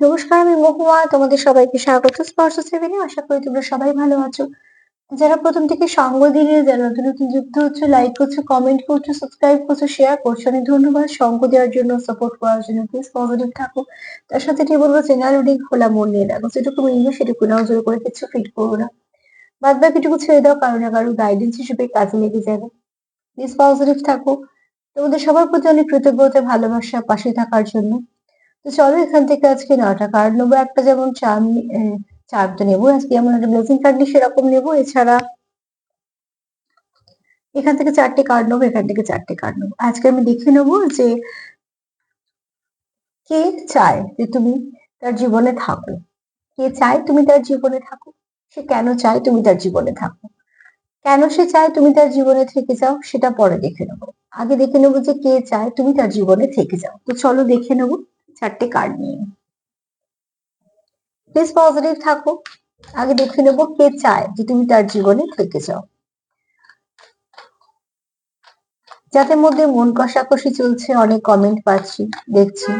নমস্কার, আমি মহুয়া। তোমাদের সবাইকে স্বাগত স্পর্শ সেভেনে আশা করি তোমরা সবাই ভালো আছো। যারা প্রথম থেকে সঙ্গ দিলে, যারা নতুন নতুন যুক্ত হচ্ছে লাইক করছ কমেন্ট করছ সাবস্ক্রাইব করছ শেয়ার করছ, অনেক ধন্যবাদ। সঙ্গ দেওয়ার জন্য সাপোর্ট করার জন্য প্লিজ পজিটিভ থাকো। তার সাথে এটি বলব চ্যানেল রিডিং খোলা মন নিয়ে রাখো যেটুকু মিলবে, সেটুকু নাও, জোর করে কিছু ফিট করব না। বাদ বাকিটুকু ছেড়ে দাও, কারও না কারও গাইডেন্স হিসেবে কাজে লেগে যাবে। প্লিজ পজিটিভ থাকো। তোমাদের সবার প্রতি অনেক কৃতজ্ঞতা, ভালোবাসা, পাশে থাকার জন্য। তো চলো এখান থেকে আজকে নটা কার্ড নেব। একটা যেমন চার চার তো নেব। আজকে যেমন একটা ব্লেসিং কার্ড নিই সেরকম নেব। এছাড়া এখান থেকে চারটে কার্ড নেব, এখান থেকে চারটে কার্ড নেব। আজকে আমি দেখে নেব যে কে চায় যে তুমি তার জীবনে থাকো। কে চায় তুমি তার জীবনে থাকো? সে কেন চায় তুমি তার জীবনে থাকো? কেন সে চায় তুমি তার জীবনে থেকে যাও? সেটা পরে দেখে নেব। আগে দেখে নেব যে কে চায় তুমি তার জীবনে থেকে যাও। তো চলো দেখে নেব। চারটে কার্ড নিয়ে। প্লিজ পজিটিভ থাকো। আগে দেখে নেব কে চায় যে তুমি তার জীবনে থেকে যাও। যাদের মধ্যে মন কষাকষি চলছে, অনেক কমেন্ট পাচ্ছি, দেখছি।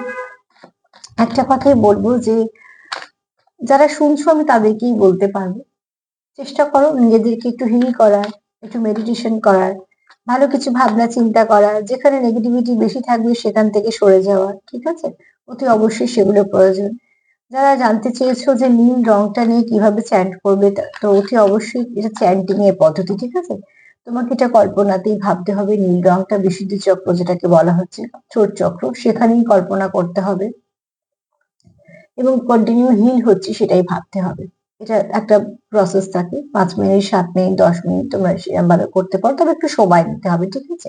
একটা কথাই বলব যে, যারা শুনছো আমি তাদেরকেই বলতে পারব। চেষ্টা করো নিজেদেরকে একটু হিল করার, একটু মেডিটেশন করার, ভালো কিছু ভাবনা চিন্তা করার, যেখানে নেগেটিভিটি বেশি থাকবে সেখান থেকে সরে যাওয়া ঠিক আছে? অতি অবশ্যই সেগুলো প্রয়োজন। যারা জানতে চেয়েছো যে নীল রংটা নিয়ে কীভাবে চ্যান্ট করবে, তো অতি অবশ্যই এটা চ্যান্টিং এর পদ্ধতি, ঠিক আছে? তোমাকে এটা কল্পনাতেই ভাবতে হবে, নীল রংটা বিশুদ্ধি চক্র যেটাকে বলা হচ্ছে, চোর চক্র, সেখানেই কল্পনা করতে হবে এবং কন্টিনিউ হিল হচ্ছে সেটাই ভাবতে হবে। এটা একটা প্রসেস থাকে, পাঁচ মিনিট, সাত মিনিট, দশ মিনিট তোমরা ভাবে করতে পারো, তবে একটু সময় নিতে হবে, ঠিক আছে?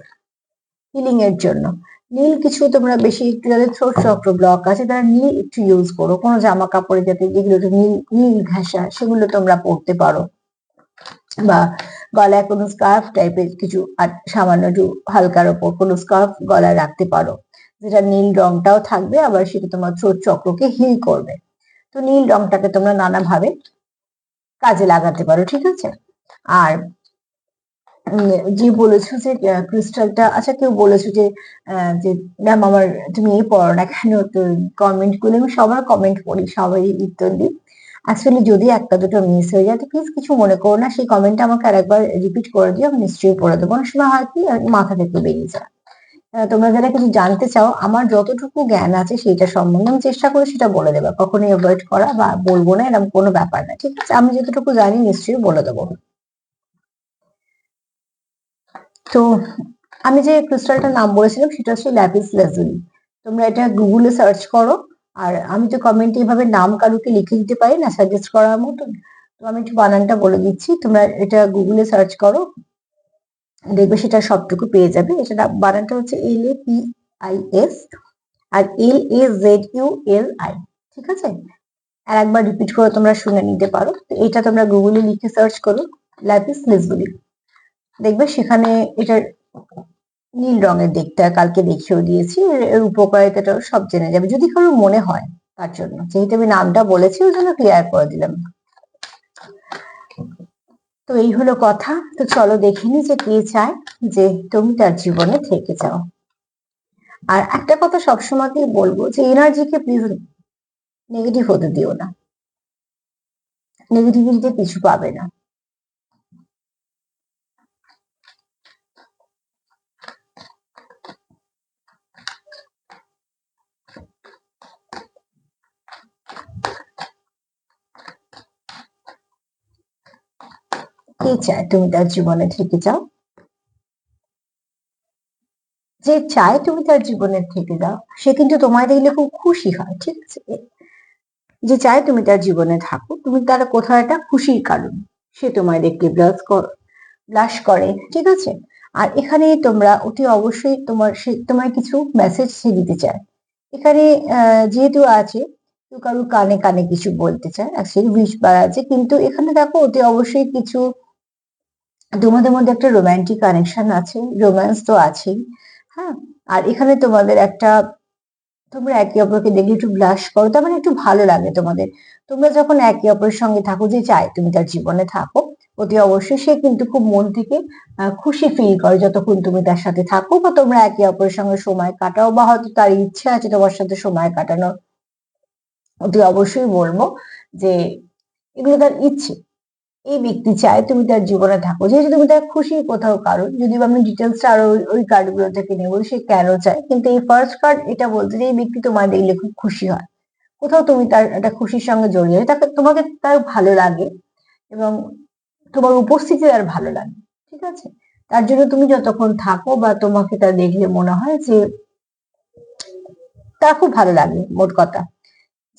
হিলিং এর জন্য। নীল কিছু তোমরা বেশি একটু যাদের থ্রোট চক্র ব্লক আছে, তারা নীল একটু ইউজ করো। কোনো জামা কাপড়ে যাতে যেগুলো নীল নীল ঘাসা, সেগুলো তোমরা পরতে পারো। বা গলায় কোনো স্কার্ফ টাইপের কিছু আর সামান্য একটু হালকার ওপর কোনো স্কার্ফ গলায় রাখতে পারো। যেটা নীল রংটাও থাকবে, আবার সেটা তোমার থ্রোট চক্রকে হিল করবে। তো নীল রংটাকে তোমরা নানাভাবে কাজে লাগাতে পারো, ঠিক আছে? আর যে বলেছ যে ক্রিস্টালটা আচ্ছা কেউ বলেছ যে যে ম্যাম আমার তুমি এই পড়ো না কেন? তো কমেন্ট করলে আমি সবার কমেন্ট পড়ি সবাই উত্তর দিই। অ্যাকচুয়ালি যদি একটা দুটো মিস হয়ে যায়, তো প্লিজ কিছু মনে করো না, সেই কমেন্টটা আমাকে আরেকবার রিপিট করে দিও, আমি নিশ্চয়ই পড়ে দেবো। অনেক সময় হয় কি মাথা থেকে বেরিয়ে যায়। তোমরা যারা কিছু জানতে চাও, আমার যতটুকু জ্ঞান আছে সেটা সম্বন্ধে আমি চেষ্টা করি, সেটা বলে দেবো কখনোই অ্যাভয়েড করা বা বলব না, এরকম কোনো ব্যাপার না, ঠিক আছে? আমি যতটুকু জানি, নিশ্চয়ই বলে দেবো। তো আমি যে ক্রিস্টালটার নাম বলেছিলাম, সেটা হচ্ছে ল্যাপিস লেজুলি তোমরা এটা গুগলে সার্চ করো, আর আমি তো কমেন্টে এভাবে নাম কারুকে লিখে দিতে পারি না সাজেস্ট করার মতন তো আমি একটু বানানটা বলে দিচ্ছি, তোমরা এটা গুগলে সার্চ করো, দেখবে সেটা সবটুকু পেয়ে যাবে। এটা বানানটা হচ্ছে L A P I S R L A Z U L I ঠিক আছে? আর একবার রিপিট করে তোমরা শুনে নিতে পারো। তো এটা তোমরা গুগলে লিখে সার্চ করো ল্যাপিস লেজুলি দেখবে সেখানে এটার নীল রঙের দিকটা কালকে দেখিয়েও দিয়েছি, এর উপকারিতাটা সব জেনে যাবে, যদি কারও মনে হয় তার জন্য। যেহেতু আমি নামটা বলেছি, ওই জন্য ক্লিয়ার করে দিলাম। তো এই হলো কথা। তো চলো দেখিনি যে কে চায় যে তুমি তার জীবনে থেকে যাও। আর একটা কথা সবসময়তেই বলব যে এনার্জিকে প্লিজ নেগেটিভ হতে দিও না। নেগেটিভিটিতে কিছু পাবে না। কে চায়? তুমি তার জীবনে থেকে যাও। যে চায় তুমি তার জীবনে থেকে যাও, সে কিন্তু তোমায় দেখলে খুব খুশি হয়, ঠিক আছে? যে চায় তুমি তার জীবনে থাকো, তুমি তার কোথাও একটা খুশির কারণ, সে তোমায় দেখলে ব্লাস ব্লাশ করে, ঠিক আছে? আর এখানে তোমরা অতি অবশ্যই তোমার সে, তোমায় কিছু মেসেজ সে দিতে চায়। এখানে যেহেতু আছে, কেউ কারোর কানে কানে কিছু বলতে চায় অ্যাকচুয়ালি উইশ বার আছে কিন্তু এখানে দেখো অতি অবশ্যই কিছু তোমাদের মধ্যে একটা রোমান্টিক কানেকশন আছে রোম্যান্স তো আছেই হ্যাঁ? আর এখানে তোমাদের একটা, তোমরা একে অপরকে দেখলে একটু ব্লাশ করো, তার মানে একটু ভালো লাগে তোমাদের। তোমরা যখন একে অপরের সঙ্গে থাকো, যে চাই তুমি তার জীবনে থাকো, অতি অবশ্যই সে কিন্তু খুব মন থেকে খুশি ফিল করে যতক্ষণ তুমি তার সাথে থাকো বা তোমরা একে অপরের সঙ্গে সময় কাটাও বা হয়তো তার ইচ্ছা আছে তোমার সাথে সময় কাটানোর। অতি অবশ্যই বলব যে এগুলো তার ইচ্ছে। এই ব্যক্তি চায় তুমি তার জীবনে থাকো। যেহেতু তুমি তার খুশি, কোথাও কারণ যদি আমি ডিটেলসটা আরও ওই- কার্ডগুলো থেকে নেব, সে কেন চায়? কিন্তু এই ফার্স্ট কার্ড এটা বলছে যে, এই ব্যক্তি তোমায় দেখলে খুব খুশি হয়। কোথাও তুমি তার একটা খুশির সঙ্গে জড়িয়ে তাকে, তোমাকে তার ভালো লাগে এবং তোমার উপস্থিতি তার ভালো লাগে, ঠিক আছে? তার জন্য তুমি যতক্ষণ থাকো বা তোমাকে তার দেখলে মনে হয় যে, তার খুব ভালো লাগে, মোট কথা।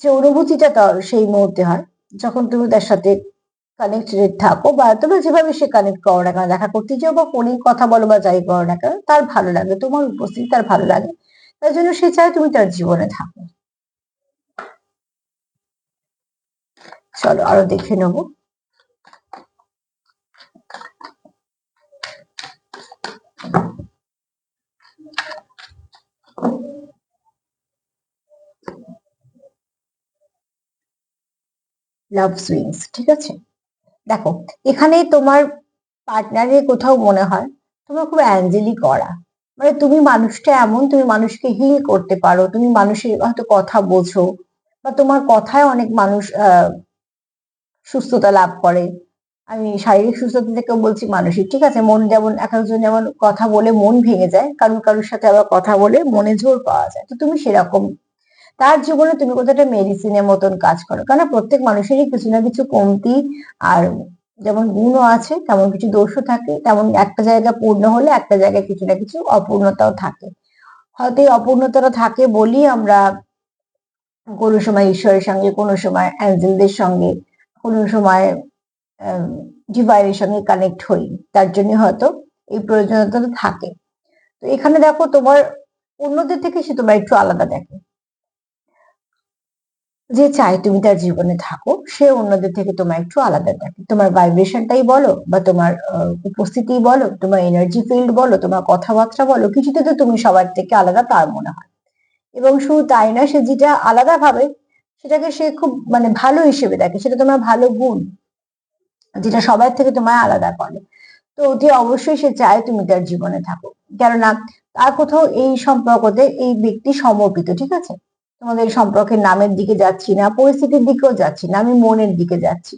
যে অনুভূতিটা সেই মুহূর্তে হয়, যখন তুমি তার সাথে কানেক্টেড থাকো বা তুমি যেভাবে সে কানেক্ট করো না কেন, দেখা করতে যাও বা ফোনে কথা বলো বা যাই করো না কেন, তার ভালো লাগে, তোমার উপস্থিতি তার ভালো লাগে। তার জন্য সে চায় তুমি তার জীবনে থাকো। চলো আরও দেখে নেব। লাভ সুইংস ঠিক আছে? দেখো, এখানে তোমার পার্টনারের কোথাও মনে হয়, তোমার খুব অ্যাঞ্জেলি করা মানে তুমি মানুষটা এমন, তুমি মানুষকে হিল করতে পারো, তুমি মানুষের হয়তো কথা বোঝো, বা তোমার কথায় অনেক মানুষ সুস্থতা লাভ করে। আমি শারীরিক সুস্থতা থেকেও বলছি মানসিক, ঠিক আছে? মন যেমন, এক একজন যেমন কথা বলে মন ভেঙে যায়, কারুর কারুর সাথে আবার কথা বলে মনে জোর পাওয়া যায়। তো তুমি সেরকম তার জীবনে তুমি কোথাও একটা মেডিসিনের মতন কাজ করো? কেন প্রত্যেক মানুষেরই কিছু না কিছু কমতি আর যেমন গুণও আছে, তেমন কিছু দোষও থাকে, তেমন একটা জায়গা পূর্ণ হলে একটা জায়গায় কিছু না কিছু অপূর্ণতাও থাকে। হয়তো এই অপূর্ণতাটা থাকে বলি আমরা কোনো সময় ঈশ্বরের সঙ্গে, কোনো সময় অ্যাঞ্জেলদের সঙ্গে, কোনো সময় ডিভাইনের সঙ্গে কানেক্ট হই। তার জন্য হয়তো এই প্রয়োজনীয়তাটা থাকে। তো এখানে দেখো তোমার অন্যদের থেকে সে তোমার একটু আলাদা দেখে। যে চায় তুমি তার জীবনে থাকো, সে অন্যদের থেকে তোমার একটু আলাদা দেখে তোমার ভাইব্রেশনটাই বলো বা তোমার উপস্থিতি বলো, তোমার এনার্জি ফিল্ড বলো, তোমার কথাবার্তা বলো, কিছুতে তো তুমি সবার থেকে আলাদা তার মনে হয়। এবং শুধু তাই না, সে যেটা আলাদা ভাবে, সেটাকে সে খুব মানে ভালো হিসেবে দেখে, সেটা তোমার ভালো গুণ, যেটা সবার থেকে তোমার আলাদা করে। তো অতি অবশ্যই সে চায় তুমি তার জীবনে থাকো। কেননা তার কোথাও এই সম্পর্কতে এই ব্যক্তি সমর্পিত, ঠিক আছে? তোমাদের সম্পর্কের নামের দিকে যাচ্ছি না, পরিস্থিতির দিকেও যাচ্ছি না, আমি মনের দিকে যাচ্ছি।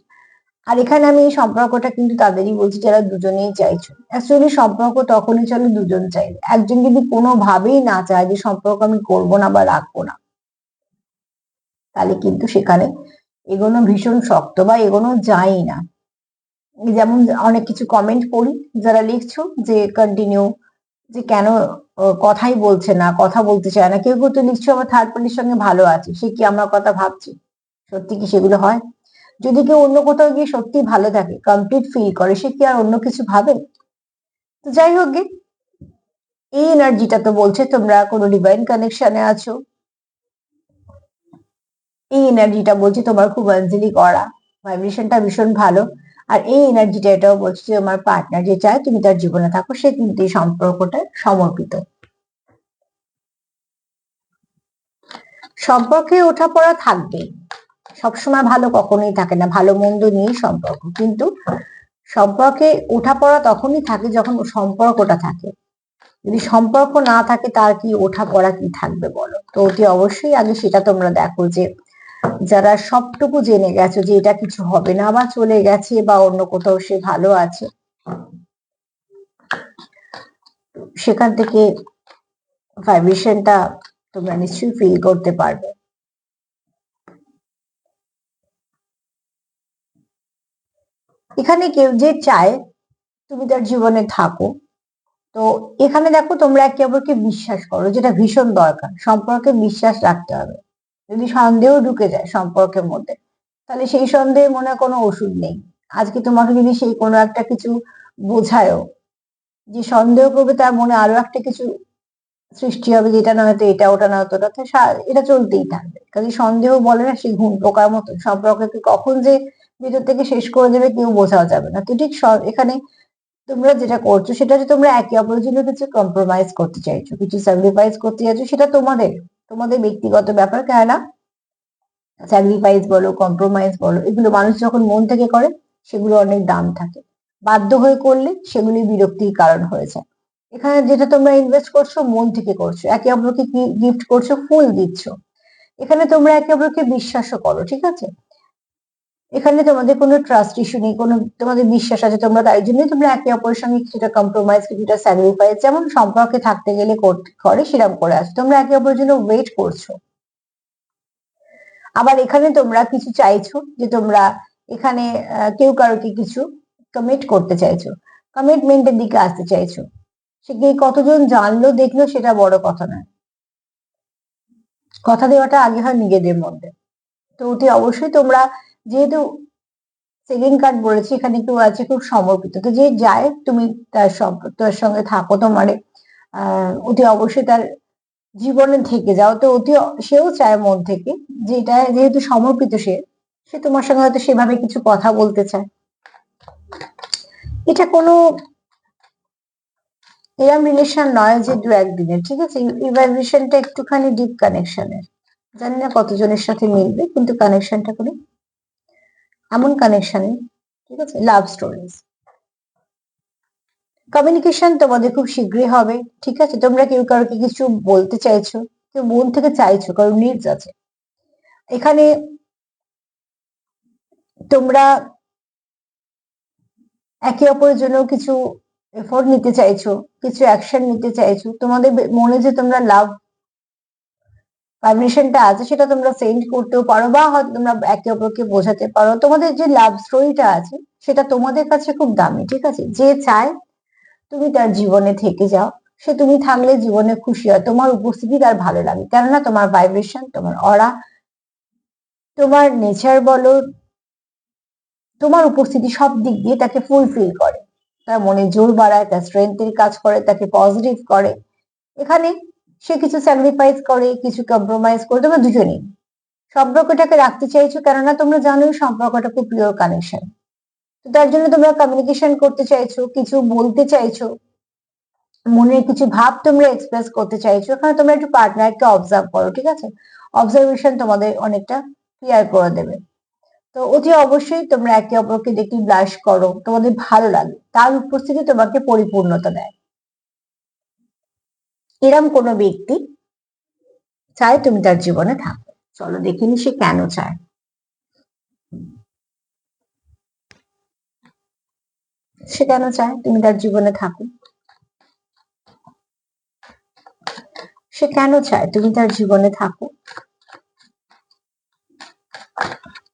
আর এখানে আমি এই সম্পর্কটা কিন্তু তাদেরই বলছি, যারা দুজনেই চাইছো। অ্যাকচুয়ালি সম্পর্ক তখনই চলে, দুজন চাইলে একজন যদি কোনোভাবেই না চায় যে সম্পর্ক আমি করব না বা রাখব না, তাহলে কিন্তু সেখানে এগোনো ভীষণ শক্ত বা এগোনো যায় না। যেমন অনেক কিছু কমেন্ট পড়ি, যারা লিখছো যে কন্টিনিউ যে কেন কথাই বলছে না, কথা বলতে চায় না, কেউ কেউ তো লিখছো আমার থার্ড পার্টির সঙ্গে ভালো আছে, সে কি আমার কথা ভাবছে? সত্যি কি সেগুলো হয়? যদি কেউ অন্য কোথাও গিয়ে সত্যি ভালো থাকে কমপ্লিট ফিল করে, সে কি আর অন্য কিছু ভাবে? তো যাই হোক গে, এই এনার্জিটা তো বলছে তোমরা, কোনো ডিভাইন কানেকশনে আছো? এই এনার্জিটা বলছে তোমার খুব অঞ্জলি করা ভাইব্রেশনটা ভীষণ ভালো। আর এই এনার্জিটা এটাও বলছে যে আমার পার্টনার যে চায়, তুমি তার জীবনে থাকো, সে কিন্তু এই সম্পর্কটা সমর্পিত। সম্পর্কে ওঠা পড়া থাকবে। সবসময় ভালো কখনোই থাকে না, ভালো মন্দ নিয়েই সম্পর্ক। কিন্তু সম্পর্কে ওঠা পড়া তখনই থাকে যখন সম্পর্কটা থাকে। যদি সম্পর্ক না থাকে, তার কি ওঠা পড়া কি থাকবে বলো? তো অতি অবশ্যই আগে সেটা তোমরা দেখো যে যারা সবটুকু জেনে গেছো যে এটা কিছু হবে না বা চলে গেছে বা অন্য কোথাও সে ভালো আছে, সেখান থেকে ভাইব্রেশনটা তোমরা নিশ্চয়ই ফিল করতে পারবে। এখানে কেউ যে চায় তুমি তার জীবনে থাকো, তো এখানে দেখো তোমরা একে অপরকে বিশ্বাস করো, যেটা ভীষণ দরকার, সম্পর্কে বিশ্বাস রাখতে হবে। যদি সন্দেহ ঢুকে যায় সম্পর্কের মধ্যে, তাহলে সেই সন্দেহে মনে কোনো ওষুধ নেই। আজকে তোমাকে যদি সেই কোনো একটা কিছু বোঝায়ও যে সন্দেহ করবে, তার মনে আরও একটা কিছু সৃষ্টি হবে যেটা না হয়তো এটা, ওটা না ওটা এটা চলতেই থাকবে। কাজে সন্দেহ বলে না সেই ঘুম পোকার মতো সম্পর্ককে কখন যে ভিতর থেকে শেষ করে দেবে কেউ বোঝাও যাবে না। তো ঠিক এখানে তোমরা যেটা করছ, সেটা যে তোমরা একে অপরের জন্য কিছু কম্প্রোমাইজ করতে চাইছো, কিছু স্যাক্রিফাইস করতে চাইছো, সেটা তোমাদের তোমাদের ব্যক্তিগত ব্যাপার, কেননা স্যাক্রিফাইস বলো কম্প্রোমাইজ বলো, এগুলো মানুষ যখন মন থেকে করে, সেগুলো অনেক দাম থাকে। বাধ্য হয়ে করলে সেগুলি বিরক্তির কারণ হয়ে যায়। এখানে যেটা তোমরা ইনভেস্ট করছ, মন থেকে করছ। একে অপরকে কি গিফট করছ? ফুল দিচ্ছ। এখানে তোমরা একে অপরকে বিশ্বাসও করো, ঠিক আছে? এখানে তোমাদের কোনো ট্রাস্ট ইস্যু নেই, কোনো তোমাদের বিশ্বাস আছে তোমরা, তাই জন্যই তোমরা একে অপরের সঙ্গে কিছুটা কম্প্রোমাইজ কিছুটা স্যাক্রিফাইস যেমন সম্পর্কে থাকতে গেলে করে, সেরকম করে আছো। তোমরা একে অপরের জন্য ওয়েট করছ। আবার এখানে তোমরা কিছু চাইছো যে তোমরা এখানে কেউ কারোকে কিছু কমিট করতে চাইছো কমিটমেন্টের দিকে আসতে চাইছো। সে কে কতজন জানলো, দেখল, সেটা বড় কথা নয়। কথা দেওয়াটা আগে হয় নিজেদের মধ্যে। তো অতি অবশ্যই তোমরা যেহেতু সেকেন্ড কার্ড বলেছি, এখানে কেউ আছে, খুব সমর্পিত। তো যে যায়, তুমি তার তার সঙ্গে থাকো তোমার। অতি অবশ্যই তার জীবনে থেকে যাও। তো অতি, সেও চায় মন থেকে যে এটা যেহেতু সমর্পিত সে সে তোমার সঙ্গে হয়তো সেভাবে কিছু কথা বলতে চায়। এটা কোনো এরম রিলেশন নয় যে দু একদিনের, ঠিক আছে? এই ভাইব্রেশনটা একটুখানি ডিপ কানেকশনের জানি না কতজনের সাথে মিলবে, কিন্তু কানেকশনটা করে এমন কানেকশনে ঠিক আছে? লাভ স্টোরিজ কমিউনিকেশন তোমাদের খুব শীঘ্রই হবে, ঠিক আছে? তোমরা কেউ কারোকে কিছু বলতে চাইছো, কেউ মন থেকে চাইছো কারোর নিডস আছে। এখানে তোমরা একে অপরের জন্য কিছু এফোর্ট নিতে চাইছো, কিছু অ্যাকশন নিতে চাইছো, তোমাদের মনে যে তোমরা লাভ ভাইব্রেশনটা আছে, সেটা তোমরা সেন্ড করতেও পারো বা হয়তো তোমরা একে অপরকে বোঝাতে পারো। তোমাদের যে লাভ স্টোরিটা আছে, সেটা তোমাদের কাছে খুব দামি, ঠিক আছে? যে চায় তুমি তার জীবনে থেকে যাও, সে তুমি থাকলে জীবনে খুশি হয়। তোমার উপস্থিতি তার ভালো লাগে। কেননা তোমার ভাইব্রেশন তোমার অরা তোমার নেচার বলো, তোমার উপস্থিতি সব দিক দিয়ে তাকে ফুলফিল করে। তার মনে জোর বাড়ায়, তার স্ট্রেংথের কাজ করে, তাকে পজিটিভ করে। এখানে সে কিছু স্যাক্রিফাইস করে, কিছু কম্প্রোমাইজ করে, তোমরা দুজনেই। সম্পর্কটাকে রাখতে চাইছো, কেননা তোমরা জানোই সম্পর্কটা খুব পিওর কানেকশন তো তার জন্য তোমরা কমিউনিকেশন করতে চাইছো, কিছু বলতে চাইছো, মনের কিছু ভাব তোমরা এক্সপ্রেস করতে চাইছো এখানে তোমরা একটু পার্টনারকে অবজার্ভ করো, ঠিক আছে? অবজারভেশন তোমাদের অনেকটা ক্লিয়ার করে দেবে। তো অতি অবশ্যই তোমরা একে অপরকে দেখি ব্লাশ করো, তোমাদের ভালো লাগে, তার উপস্থিতি তোমাকে পরিপূর্ণতা দেয়। এরম কোনো ব্যক্তি চায় তুমি তার জীবনে থাকো। চলো দেখিনি সে কেন চায়। সে কেন চায় তুমি তার জীবনে থাকো? সে কেন চায় তুমি তার জীবনে থাকো?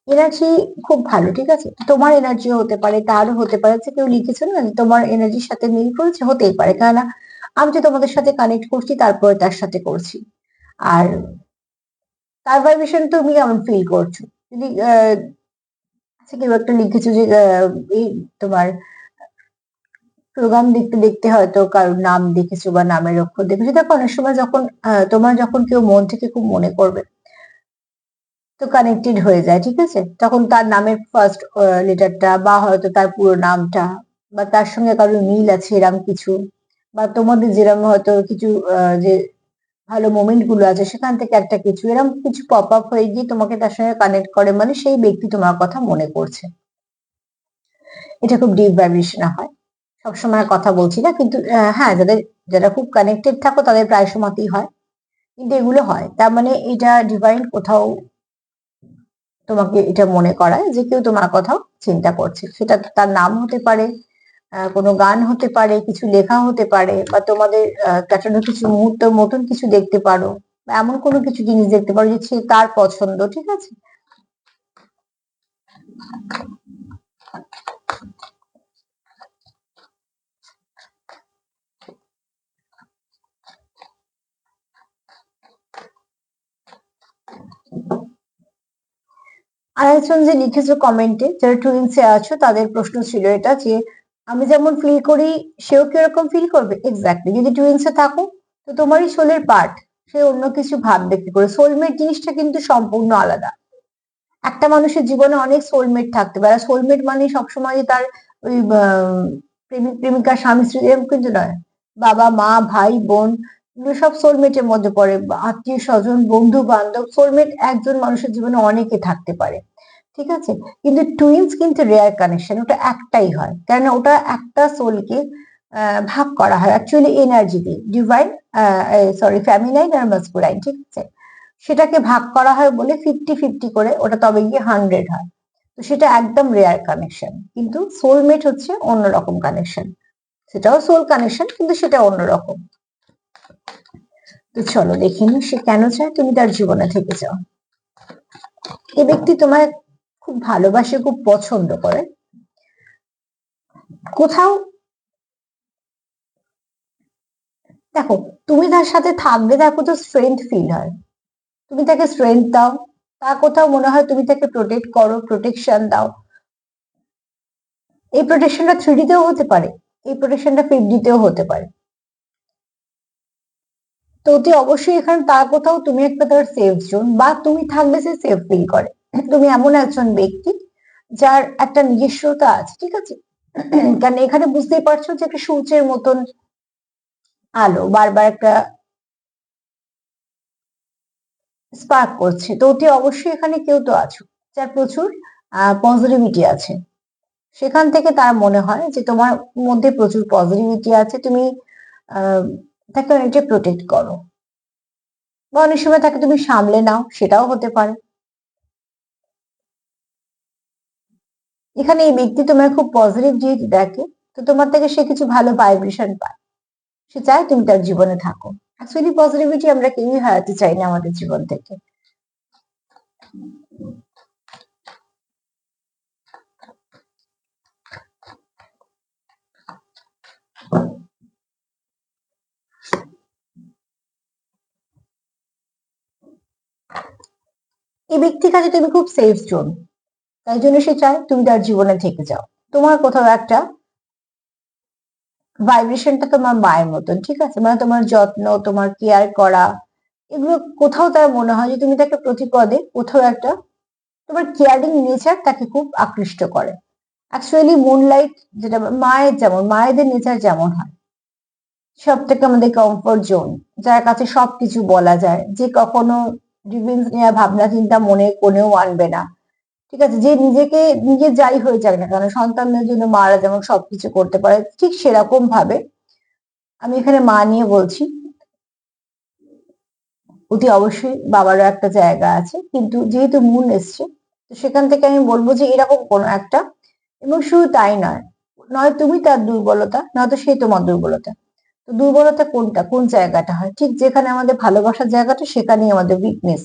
এনার্জি খুব ভালো, ঠিক আছে? তোমার এনার্জি হতে পারে, তারও হতে পারে। কেউ লিখেছে না তোমার এনার্জির সাথে মিল করেছে, হতেই পারে। কেননা আমি তো তোমাদের সাথে কানেক্ট করছি, তারপরে তার সাথে করছি। আর তার ভাইব্রেশন তুমি কেমন ফিল করছ? যদি আচ্ছা কেউ একটা লিখেছো যে এই তোমার প্রোগ্রাম দেখতে দেখতে হয়তো কারোর নাম দেখেছ বা নামের অক্ষর দেখেছ। দেখো, অনেক সময় যখন তোমার যখন কেউ মন থেকে খুব মনে করবে, তো কানেক্টেড হয়ে যায়, ঠিক আছে? তখন তার নামের ফার্স্ট লেটারটা বা হয়তো তার পুরো নামটা বা তার সঙ্গে কারোর মিল আছে, এরম কিছু। বা তোমাদের যেরকম হয়তো কিছু যে ভালো মোমেন্টগুলো আছে, সেখান থেকে একটা কিছু, এরকম কিছু পপ আপ হয়ে গিয়ে তোমাকে তার সঙ্গে কানেক্ট করে মানে সেই ব্যক্তি তোমার কথা মনে করছে। এটা খুব ডিপ ভাইব্রেশন হয়। সবসময় কথা বলছি না, কিন্তু হ্যাঁ যাদের, যারা খুব কানেক্টেড থাকো, তাদের প্রায় সময়তেই হয়। কিন্তু এগুলো হয়। তার মানে এটা ডিভাইন কোথাও তোমাকে এটা মনে করায় যে কেউ তোমার কথাও চিন্তা করছে। সেটা তার নাম হতে পারে কোনো গান হতে পারে, কিছু লেখা হতে পারে, বা তোমাদের কাটানো কিছু মুহূর্ত মতন কিছু দেখতে পারো এমন কোনো কিছু জিনিস দেখতে পারো যে তার পছন্দ, ঠিক আছে? আরেকজন যে লিখেছো কমেন্টে যারা টুইন্সে আছো, তাদের প্রশ্ন ছিল এটা যে আমি যেমন ফিল করি, সেও কীরকম ফিল করবে? এক্স্যাক্টলি যদি টুইন্সে থাকো, তো তোমারই সোলের পার্ট সে অন্য কিছু ভাববে কি করে? সোলমেট জিনিসটা কিন্তু সম্পূর্ণ আলাদা। একটা মানুষের জীবনে অনেক সোলমেট থাকতে পারে। সোলমেট মানে সবসময় তার ওই প্রেমিক প্রেমিকা, স্বামী, স্ত্রী, এরকম কিন্তু নয়। বাবা, মা, ভাই, বোন, এগুলো সব সোলমেটের মধ্যে পড়ে। আত্মীয় স্বজন বন্ধু বান্ধব সোলমেট একজন মানুষের জীবনে অনেকে থাকতে পারে। ঠিক আছে? কিন্তু টুইন্স কিন্তু রেয়ার কানেকশন ওটা একটাই হয়। কেন ওটা একটা সোলকে ভাগ করা হয়। অ্যাকচুয়ালি এনার্জি দিয়ে ডিভাইন সরি ফ্যামিলাইন আর মাস্কুলাইন ঠিক আছে? সেটাকে ভাগ করা হয় বলে ফিফটি ফিফটি করে, ওটা তবে গিয়ে হান্ড্রেড হয়। তো সেটা একদম রেয়ার কানেকশন কিন্তু সোলমেট হচ্ছে অন্যরকম কানেকশন সেটাও সোল কানেকশন কিন্তু সেটা অন্যরকম তো চলো দেখে নি সে কেন চায়, তুমি তার জীবনে থেকে যাও। এ ব্যক্তি তোমায় খুব ভালোবাসে, খুব পছন্দ করে। কোথাও দেখো, তুমি তার সাথে থাকবে, তার কোথাও স্ট্রেংথ ফিল হয়। তুমি তাকে স্ট্রেংথ দাও তা কোথাও মনে হয় তুমি তাকে প্রোটেক্ট করো প্রোটেকশন দাও। এই প্রোটেকশনটা থ্রি ডিতেও হতে পারে, এই প্রোটেকশনটা ফিফ ডিতেও হতে পারে। তো অতি অবশ্যই এখানে তার কোথাও তুমি একটা তার সেফ জোন বা তুমি থাকবে সে সেফ ফিল করে। তুমি এমন একজন ব্যক্তি যার একটা নিজস্বতা আছে, ঠিক আছে? কারণ এখানে বুঝতেই পারছ যে একটা সূর্যের মতন আলো বারবার একটা স্পার্ক করছে। তো অতি অবশ্যই এখানে কেউ তো আছো, যার প্রচুর পজিটিভিটি আছে। সেখান থেকে তার মনে হয় যে তোমার মধ্যে প্রচুর পজিটিভিটি আছে, তুমি তাকে অনেকটা প্রোটেক্ট করো। বা অনেক সময় তাকে তুমি সামলে নাও, সেটাও হতে পারে। এখানে এই ব্যক্তি তোমার খুব পজিটিভ যেহেতু দেখে, তো তোমার থেকে সে কিছু ভালো ভাইব্রেশন পায়। সে চায় তুমি তার জীবনে থাকো। অ্যাকচুয়ালি পজিটিভিটি আমরা কেউই হারাতে চাই না আমাদের জীবন থেকে। এই ব্যক্তির কাছে তুমি খুব সেফ জোন তাই জন্য সে চায় তুমি তার জীবনে থেকে যাও। তোমার কোথাও একটা ভাইব্রেশনটা তোমার মায়ের মতন, ঠিক আছে? মানে তোমার যত্ন, তোমার কেয়ার করা, এগুলো কোথাও তার মনে হয় যে তুমি তাকে প্রতিপদে কোথাও একটা তোমার কেয়ারিং নেচার তাকে খুব আকৃষ্ট করে। অ্যাকচুয়ালি মুনলাইট যেটা মায়ের যেমন, মায়েদের নেচার যেমন হয়। সব থেকে আমাদের কমফোর্ট জোন যার কাছে সবকিছু বলা যায়। যে কখনো ডিফেন্স নেওয়ার ভাবনা চিন্তা মনে কোনেও আনবে না। ঠিক আছে, যে নিজেকে নিজে যাই হয়ে যাক না কেন, সন্তানদের জন্য মারা যেমন সবকিছু করতে পারে, ঠিক সেরকম ভাবে আমি এখানে মা নিয়ে বলছি। অতি অবশ্যই বাবারও একটা জায়গা আছে, কিন্তু যেহেতু মুন এসছে, তো সেখান থেকে আমি বলব যে এরকম কোনো একটা, এবং শুধু তাই নয় নয় তুমি তার দুর্বলতা, নয়তো সে তোমার দুর্বলতা। তো দুর্বলতা কোনটা, কোন জায়গাটা হয়? ঠিক যেখানে আমাদের ভালোবাসার জায়গাটা, সেখানেই আমাদের উইকনেস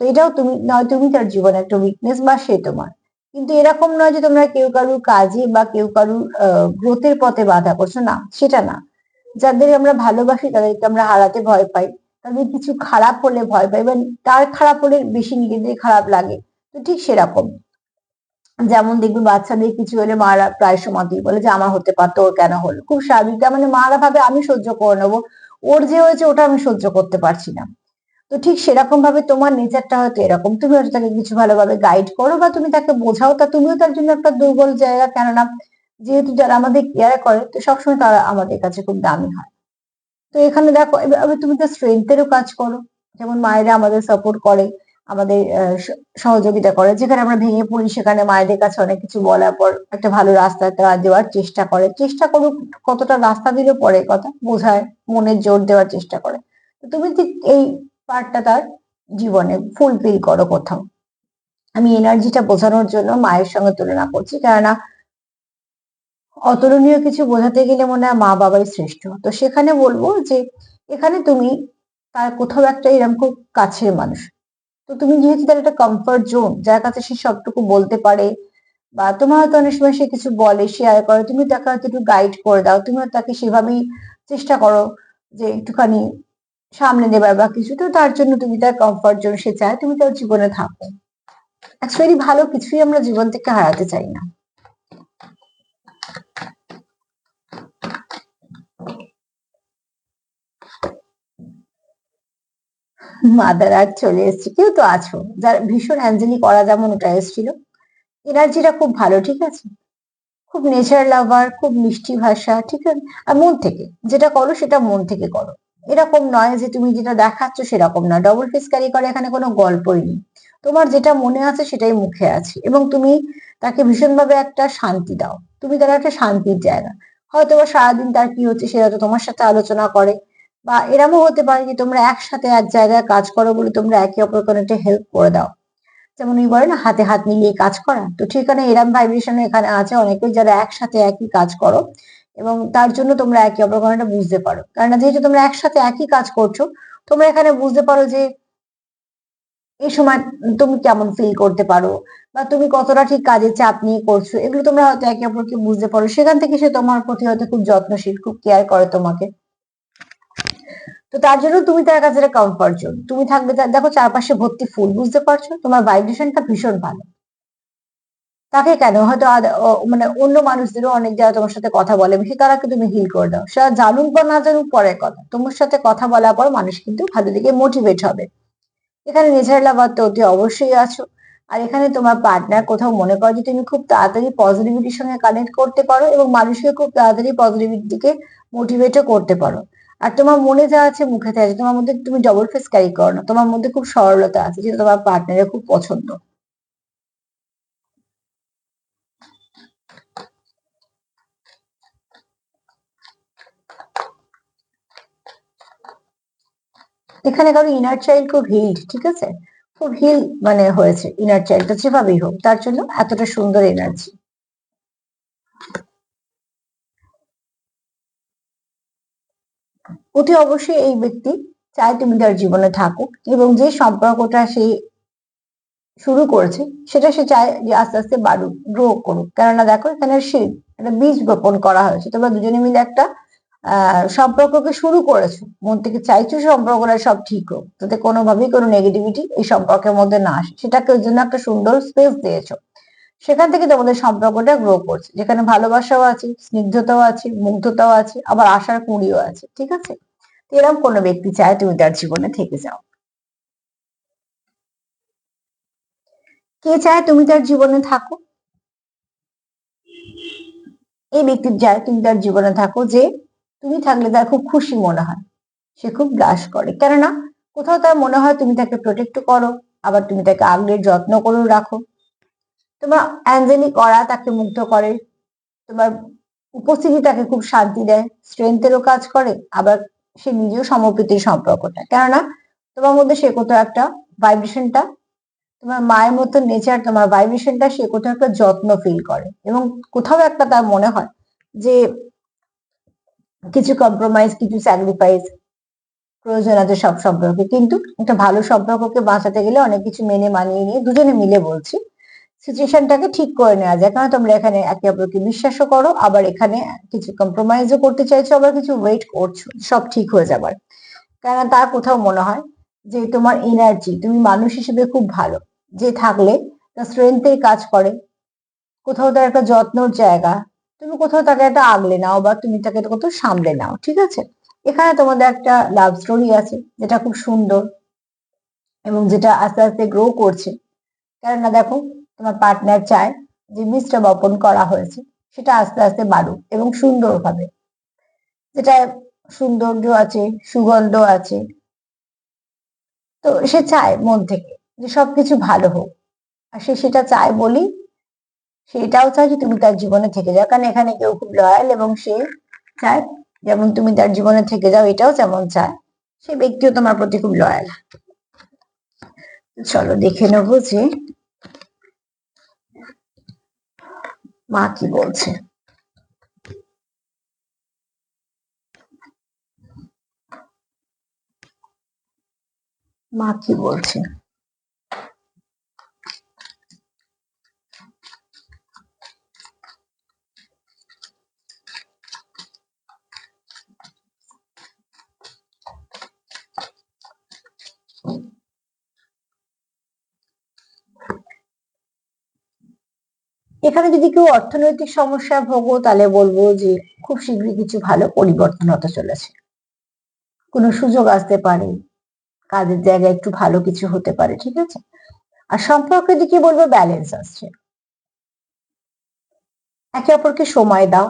তো এটাও তুমি, নয়, তুমি তার জীবনে একটা উইকনেস বা সে তোমার। কিন্তু এরকম নয় যে তোমরা কেউ কারুর কাজে বা কেউ কারুর গ্রোথের পথে বাধা করছ না, সেটা না। যাদের আমরা ভালোবাসি, তাদেরকে আমরা হারাতে ভয় পাই। তাদের কিছু খারাপ হলে ভয় পাই বা তার খারাপ হলে বেশি নিজেদের খারাপ লাগে। তো ঠিক সেরকম। যেমন দেখবে বাচ্চাদের কিছু হলে মারা প্রায় সময়তেই বলে যে, আমার হতে পারতো, ওর কেন হলো? খুব স্বাভাবিক। মানে মারা ভাবে আমি সহ্য করে নেব। ওর যে হয়েছে, ওটা আমি সহ্য করতে পারছি না। তো ঠিক সেরকম ভাবে তোমার নেচারটা হয়তো এরকম। তুমি হয়তো তাকে কিছু ভালোভাবে গাইড করো বা তুমি তাকে বোঝাও, তা তুমিও তার জন্য একটা দুর্বল জায়গা। কেননা যেহেতু যারা আমাদের কেয়ার করে, তো সবসময় তারা আমাদের কাছে খুব দামি হয়। তো এখানে দেখো, এবার তুমি তো স্ট্রেংথেরও কাজ করো। যেমন মায়েরা আমাদের সাপোর্ট করে, আমাদের সহযোগিতা করে। যেখানে আমরা ভেঙে পড়ি, সেখানে মায়েদের কাছে অনেক কিছু বলার পর একটা ভালো রাস্তা দেওয়ার চেষ্টা করে। চেষ্টা করুক, কতটা রাস্তা দিলে পরে কথা, বোঝায় মনের জোর দেওয়ার চেষ্টা করে। তুমি ঠিক এই পার্টটা তার জীবনে ফুলফিল করো কোথাও। আমি এনার্জিটা বোঝানোর জন্য মায়ের সঙ্গে তুলনা করছি, কেননা অতুলনীয় কিছু বোঝাতে গেলে মনে হয় মা বাবাই শ্রেষ্ঠ। তো সেখানে বলব যে এখানে তুমি তার কোথাও একটা এরকম খুব কাছের মানুষ। তো তুমি যেহেতু তার একটা কমফর্ট জোন যার কাছে সে সবটুকু বলতে পারে, বা তোমার হয়তো অনেক সময় সে কিছু বলে শেয়ার করে, তুমি তাকে হয়তো একটু গাইড করে দাও তুমি তাকে সেভাবেই চেষ্টা করো যে একটুখানি সামনে দেবার বা কিছু তো তার জন্য তুমি তার কমফর্ট জোন সে চায়, তুমি তার জীবনে থাকো। অ্যাকচুয়ালি ভালো কিছুই আমরা জীবন থেকে হারাতে চাই না। মাদার আর চলে এসছে, কেউ তো আছো। যার ভীষণ অ্যাঞ্জেলি করা যেমন ওটা এসেছিল। এনার্জিটা খুব ভালো, ঠিক আছে? খুব নেচার লাভার খুব মিষ্টি ভাষা, ঠিক আছে? আর মন থেকে, যেটা করো সেটা মন থেকে করো। এরকম নয় যে তুমি যেটা দেখাচ্ছ সেরকম না ডবল ফেস ক্যারি করে এখানে কোনো গল্পই নেই। তোমার যেটা মনে আছে সেটাই মুখে আছে এবং তুমি তাকে ভীষণভাবে একটা শান্তি দাও। তুমি তার একটা শান্তির জায়গা। হয়তো বা সারাদিন তার কি হচ্ছে সেটা তো তোমার সাথে আলোচনা করে বা এরমও হতে পারে যে তোমরা একসাথে এক জায়গায় কাজ করো বলে তোমরা একে অপরকে অনেকটা হেল্প করে দাও। যেমন বলে না, হাতে হাত মিলিয়ে কাজ করা। তো ঠিকানা এরম ভাইব্রেশন এখানে আছে। অনেকে যারা একসাথে একই কাজ করো এবং তার জন্য তোমরা একে অপরকে অনেকটা বুঝতে পারো। কারণ যেহেতু তোমরা একসাথে একই কাজ করছ, তোমরা এখানে বুঝতে পারো যে এই সময় তুমি কেমন ফিল করতে পারো বা তুমি কতটা ঠিক কাজের চাপ নিয়ে করছ, এগুলো তোমরা হয়তো একে অপরকে বুঝতে পারো। সেখান থেকে সে তোমার প্রতি হয়তো খুব যত্নশীল, খুব কেয়ার করে তোমাকে। তো তার জন্য তুমি তার কাছে কমফর্ট জোন তুমি থাকবে, দেখো চারপাশে ভর্তি ফুল, বুঝতে পারছ? তোমার ভাইব্রেশনটা ভীষণ ভালো। তাকে কেন? হয়তো মানে অন্য মানুষদেরও অনেক যারা তোমার সাথে কথা বলে তারাকে তুমি হিল করে দাও। সেটা জানুক বা না জানুক, পরের কথা। তোমার সাথে কথা বলার পর মানুষ কিন্তু ভালো দিকে মোটিভেট হবে। এখানে নেচার লাভার তো অতি অবশ্যই আছো। আর এখানে তোমার পার্টনার কোথাও মনে করো যে তুমি খুব তাড়াতাড়ি পজিটিভিটির সঙ্গে কানেক্ট করতে পারো এবং মানুষকে খুব তাড়াতাড়ি পজিটিভিটির দিকে মোটিভেটও করতে পারো। আর তোমার মনে যা আছে মুখেতে আছে। তোমার মধ্যে তুমি ডবল ফেস ক্যারি করো না। তোমার মধ্যে খুব সরলতা আছে যেটা তোমার পার্টনারের খুব পছন্দ। এখানে কারও ইনার চাইল্ড খুব হিল্ড ঠিক আছে? খুব হিল মানে হয়েছে ইনার চাইল্ডটা যেভাবেই হোক, তার জন্য এতটা সুন্দর এনার্জি অতি অবশ্যই এই ব্যক্তি চায় তুমি তার জীবনে থাকুক এবং যে সম্পর্কটা সে শুরু করেছে, সেটা সে চায় যে আস্তে আস্তে বাড়ুক গ্রো করুক। কেননা দেখো, এখানে শীত একটা বীজ বপন করা হয়েছে, তোমরা দুজনে মিলে একটা সম্পর্ককে শুরু করেছ। মন থেকে চাইছো সম্পর্কটা সব ঠিক হোক যাতে কোনোভাবেই কোনো নেগেটিভিটি এই সম্পর্কের মধ্যে না আসে। সেটাকে ওই জন্য একটা সুন্দর স্পেস দিয়েছ। সেখান থেকে তোমাদের সম্পর্কটা গ্রো করছে। যেখানে ভালোবাসাও আছে, স্নিগ্ধতাও আছে, মুগ্ধতাও আছে, আবার আশার কুড়িও আছে, ঠিক আছে? এরকম কোনো ব্যক্তি চায় তুমি তার জীবনে থেকে যাও। কে চায় তুমি তার জীবনে থাকো? এই ব্যক্তির চায় তুমি তার জীবনে থাকো যে তুমি থাকলে তার খুব খুশি মনে হয়। সে খুব ব্লাশ করে। কেননা কোথাও তার মনে হয় তুমি তাকে প্রোটেক্ট করো, আবার তুমি তাকে আগলের যত্ন করেও রাখো। তোমার অ্যাঞ্জেলি করা তাকে মুগ্ধ করে। তোমার উপস্থিতি তাকে খুব শান্তি দেয় স্ট্রেংথেরও কাজ করে, আবার সে নিজেও সমর্পিত সম্পর্কটা। কেননা তোমার মধ্যে সে কোথাও একটা ভাইব্রেশনটা তোমার মায়ের মতো নেচার তোমার ভাইব্রেশনটা সে কোথাও একটা যত্ন ফিল করে। এবং কোথাও একটা তার মনে হয় যে কিছু কম্প্রোমাইজ কিছু স্যাক্রিফাইস প্রয়োজন আছে সব সম্পর্কে। কিন্তু একটা ভালো সম্পর্ককে বাঁচাতে গেলে অনেক কিছু মেনে মানিয়ে নিয়ে দুজনে মিলে বলছি সিচুয়েশনটাকে ঠিক করে নেওয়া যায়। কারণ তোমরা এখানে একে অপরকে বিশ্বাসও করো, আবার এখানে কিছু কম্প্রোমাইজও করতে চাইছো, আবার কিছু ওয়েট করছ, সব ঠিক হয়ে যাবার। কেন তার কোথাও মনে হয় যে তোমার এনার্জি তুমি মানুষ হিসেবে খুব ভালো, যে থাকলে তার স্ট্রেংথের কাজ করে। কোথাও তার একটা যত্নর জায়গা তুমি কোথাও তাকে একটা আগলে নাও বা তুমি তাকে কোথাও সামলে নাও, ঠিক আছে? এখানে তোমাদের একটা লাভ স্টোরি আছে, যেটা খুব সুন্দর এবং যেটা আস্তে আস্তে গ্রো করছে। কেননা দেখো, তোমার পার্টনার চায় যে বীজটা বপন করা হয়েছে, সেটা আস্তে আস্তে বাড়ুক এবং সুন্দরভাবে যেটা সৌন্দর্য আছে, সুগন্ধ আছে, তো সে চায় মন থেকে যে সবকিছু ভালো হোক। আর সে সেটা চায় বলি সেটাও চায় যে তুমি তার জীবনে থেকে যাও। কারণ এখানে কেউ খুব লয়াল এবং সে চায়। যেমন তুমি তার জীবনে থেকে যাও, এটাও যেমন চায়। সে ব্যক্তিও তোমার প্রতি খুব লয়াল চলো দেখে নেব যে মা কি বলছে। মা কি বলছে? এখানে যদি কেউ অর্থনৈতিক সমস্যা ভোগো, তাহলে বলব যে খুব শীঘ্রই কিছু ভালো পরিবর্তন হতে চলেছে। কোনো সুযোগ আসতে পারে, কাজের জায়গায় একটু ভালো কিছু হতে পারে, ঠিক আছে? আর সম্পর্কের দিকে বলব ব্যালেন্স আসছে। একে অপরকে সময় দাও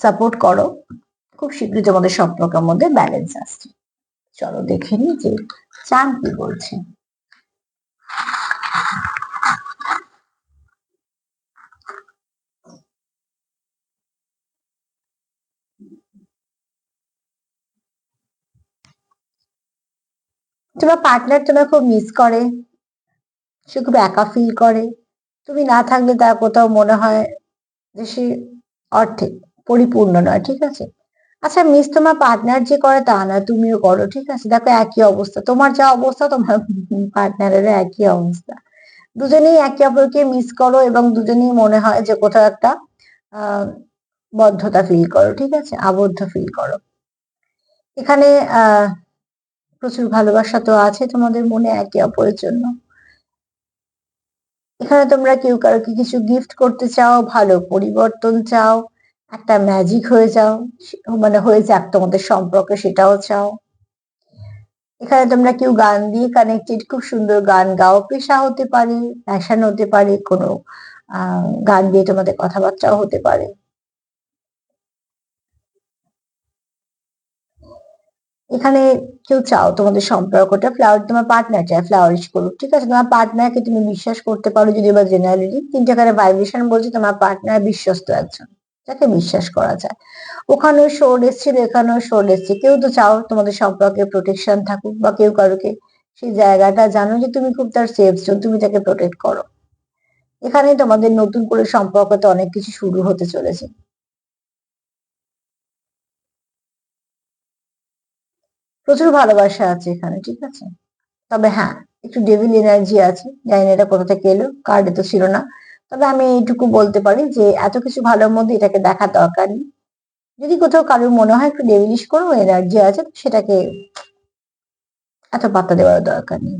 সাপোর্ট করো, খুব শীঘ্রই তোমাদের সম্পর্কের মধ্যে ব্যালেন্স আসছে। চলো দেখে নি যে চান কি বলছে। তোমার পার্টনার তোমার খুব মিস করে। সে খুব একা ফিল করে। তুমি না থাকলে তার কোথাও মনে হয় যে সে অর্থে পরিপূর্ণ নয়, ঠিক আছে? আচ্ছা মিস তোমার পার্টনার যে করে তা না তুমিও করো, ঠিক আছে? দেখো, একই অবস্থা। তোমার যা অবস্থা, তোমার পার্টনারের একই অবস্থা। দুজনেই একে অপরকে মিস করো এবং দুজনেই মনে হয় যে কোথাও একটা বদ্ধতা ফিল করো, ঠিক আছে? আবদ্ধ ফিল করো। এখানে আহ প্রচুর ভালোবাসা তো আছে তোমাদের মনে একে অপরের জন্য। এখানে তোমরা কেউ কারোকে কিছু গিফট করতে চাও, ভালো পরিবর্তন চাও, একটা ম্যাজিক হয়ে যাও মানে হয়ে যাক তোমাদের সম্পর্কে সেটাও চাও। এখানে তোমরা কেউ গান দিয়ে কানেক্টেড খুব সুন্দর গান গাও, পেশা হতে পারে প্যাশন হতে পারে, কোনো গান দিয়ে তোমাদের কথাবার্তাও হতে পারে। এখানে কেউ চাও তোমাদের সম্পর্কটা ফ্লাওয়ার তোমার পার্টনার চায় ফ্লাওয়ারিশ করুক, ঠিক আছে? তোমার পার্টনারকে তুমি বিশ্বাস করতে পারো যদি বা জেনারেলি তিনটা কারে ভাইব্রেশন বলছে, তোমার পার্টনার বিশ্বস্ত একজন, যাকে বিশ্বাস করা যায়। ওখানেও শোর এসছিল এখানেও শোর এসছে কেউ তো চাও তোমাদের সম্পর্কে প্রোটেকশন থাকুক বা কেউ কারোকে সেই জায়গাটা জানো যে তুমি খুব তার সেফ জোন তুমি তাকে প্রোটেক্ট করো। এখানে তোমাদের নতুন করে সম্পর্কতে অনেক কিছু শুরু হতে চলেছে। প্রচুর ভালোবাসা আছে এখানে, ঠিক আছে? তবে হ্যাঁ একটু ডেভিল এনার্জি আছে, জানি না এটা কোথা থেকে এলো কার্ডে তো ছিল না। তবে আমি এইটুকু বলতে পারি যে এত কিছু ভালোর মধ্যে এটাকে দেখার দরকার নেই। যদি কোথাও কারোর মনে হয় একটু ডেভিলিশ কোনো এনার্জি আছে, সেটাকে এত পাত্তা দেওয়ার দরকার নেই।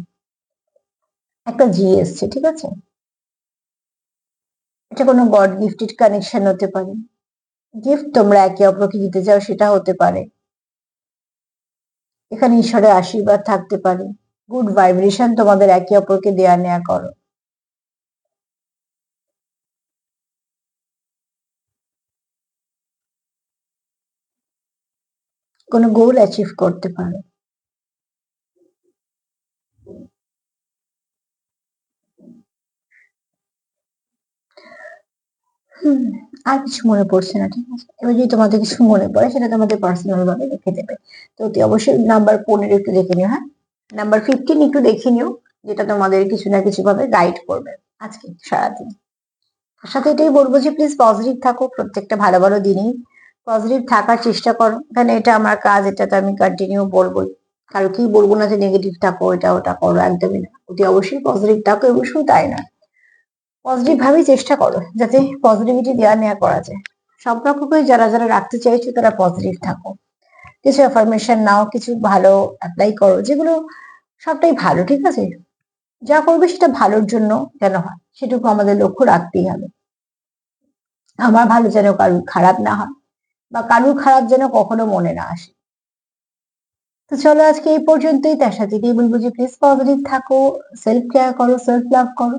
একটা জি এসছে, ঠিক আছে? এটা কোনো গড গিফটেড কানেকশন হতে পারে। গিফট তোমরা একে অপরকে দিতে চাও, সেটা হতে পারে। এখানে ঈশ্বরের আশীর্বাদ থাকতে পারে। গুড ভাইব্রেশন তোমাদের একে অপরকে দেয়া নেয়া করো। কোনো গোল অ্যাচিভ করতে পারো। হুম। আর কিছু মনে পড়ছে না, ঠিক আছে? এবার যদি তোমাদের কিছু মনে পড়ে, সেটা তোমাদের পার্সোনাল ভাবে লিখে দেবে। তো অতি অবশ্যই নাম্বার পনেরো একটু দেখে নিও হ্যাঁ? নাম্বার ফিফটিন একটু দেখে নিও, যেটা তোমাদের কিছু না কিছু ভাবে গাইড করবে আজকে, সারাদিন। তার সাথে এটাই বলব যে প্লিজ পজিটিভ থাকো, প্রত্যেকটা ভালো ভালো দিনেই পজিটিভ থাকার চেষ্টা করো। এখানে এটা আমার কাজ, এটা তো আমি কন্টিনিউ বলবোই। কারও কি বলব না যে নেগেটিভ থাকো এটা ওটা করো, একদমই না। অতি অবশ্যই পজিটিভ থাকো এবং শুধু তাই না পজিটিভ ভাবেই চেষ্টা করো, যাতে পজিটিভিটি দেওয়া নেওয়া করা যায়। সম্পর্ককে যারা যারা রাখতে চাইছো তারা পজিটিভ থাকো। কিছু অ্যাফার্মেশন নাও, কিছু ভালো অ্যাপ্লাই করো, যেগুলো সবটাই ভালো, ঠিক আছে? যা করবে সেটা ভালোর জন্য যেন হয়, সেটুকু আমাদের লক্ষ্য রাখতেই হবে। আমার ভালো যেন কারুর খারাপ না হয়, বা কারুর খারাপ যেন কখনো মনে না আসে। তো চলো আজকে এই পর্যন্তই, তার সাথে এটাই বলব যে প্লিজ পজিটিভ থাকো সেলফ কেয়ার করো সেলফ লাভ করো।